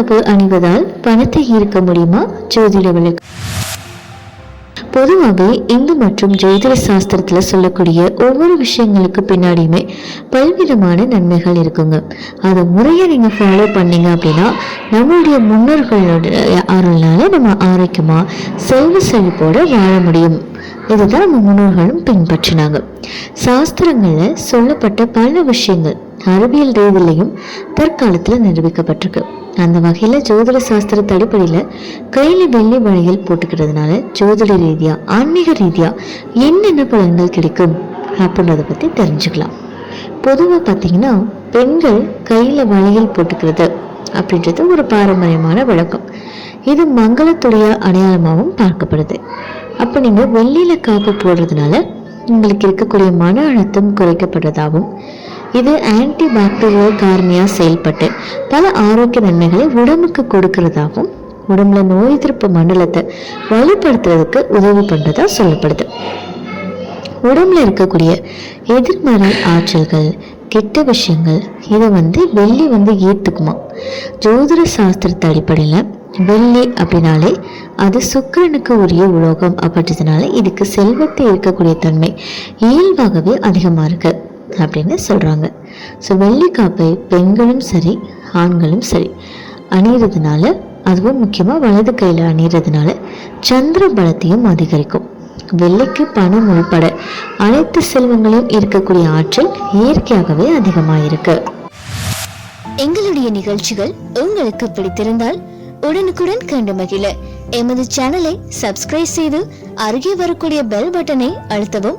காப்பு அணிவதால் பணத்தை ஈர்க்க முடியுமா? ஜோதிட விளக்கு. பொதுவாகவே இந்து மற்றும் ஜோதிட சாஸ்திரத்தில் சொல்லக்கூடிய ஒவ்வொரு விஷயங்களுக்கு பின்னாடியுமே பல்விதமான நன்மைகள் இருக்குங்க. அதை முறையை நீங்கள் ஃபாலோ பண்ணீங்க அப்படின்னா நம்மளுடைய முன்னோர்களோட அருள்னால நம்ம ஆரோக்கியமாக செல்வ செழிப்போட வாழ முடியும். இதுதான் நம்ம முன்னோர்களும் பின்பற்றினாங்க. சாஸ்திரங்களில் சொல்லப்பட்ட பல விஷயங்கள் அறிவியல் ரீதியிலையும் தற்காலத்தில் நிரூபிக்கப்பட்டிருக்கு. அந்த வகையில் ஜோதிட சாஸ்திரத்து அடிப்படையில் கையில் வெள்ளி வழியில் போட்டுக்கிறதுனால ஜோதிட ரீதியாக ஆன்மீக ரீதியாக என்னென்ன பலன்கள் கிடைக்கும் அப்படின்றத பற்றி தெரிஞ்சுக்கலாம். பொதுவாக பார்த்தீங்கன்னா பெண்கள் கையில் வளையல் போட்டுக்கிறது அப்படின்றது ஒரு பாரம்பரியமான வழக்கம். இது மங்களத்துடைய அடையாளமாகவும் பார்க்கப்படுது. அப்போ நீங்கள் வெள்ளியில் காப்பு போடுறதுனால உங்களுக்கு இருக்கக்கூடிய மன அழுத்தம் குறைக்கப்படுறதாகவும் இது ஆன்டி பாக்டீரியல் காரணியாக செயல்பட்டு பல ஆரோக்கிய நன்மைகளை உடம்புக்கு கொடுக்கறதாகவும் உடம்புல நோய் எதிர்ப்பு மண்டலத்தை வலுப்படுத்துறதுக்கு உதவி பண்ணுறதா சொல்லப்படுது. உடம்புல இருக்கக்கூடிய எதிர்மறை ஆற்றல்கள் கெட்ட விஷயங்கள் இதை வந்து வெள்ளி வந்து ஈர்த்துக்குமா? ஜோதிட சாஸ்திரத்து அடிப்படையில் வெள்ளி அப்படின்னாலே அது சுக்கிரனுக்கு உரிய உலோகம் அப்படின்றதுனால இதுக்கு செல்வத்தை இருக்கக்கூடிய தன்மை இயல்பாகவே அதிகமாக இருக்கு. அப்படின்னு சொல்கிறாங்க ஸோ வெள்ளிக்காப்பை பெண்களும் சரி ஆண்களும் சரி அணிகிறதுனால அதுவும் முக்கியமாக வலது கையில் அணிகிறதுனால சந்திர பலத்தையும் அதிகரிக்கும். வெள்ளிக்கு பணம் உள்பட அனைத்து செல்வங்களையும் இருக்கக்கூடிய ஆற்றல் இயற்கையாகவே அதிகமாக இருக்கு எங்களுடைய நிகழ்ச்சிகள் உங்களுக்கு பிடித்திருந்தால் உடனுக்குடன் கண்டு மகிழ. எமது சேனலை சப்ஸ்கிரைப் செய்து அருகே வரக்கூடிய பெல் பட்டனை அழுத்தவும்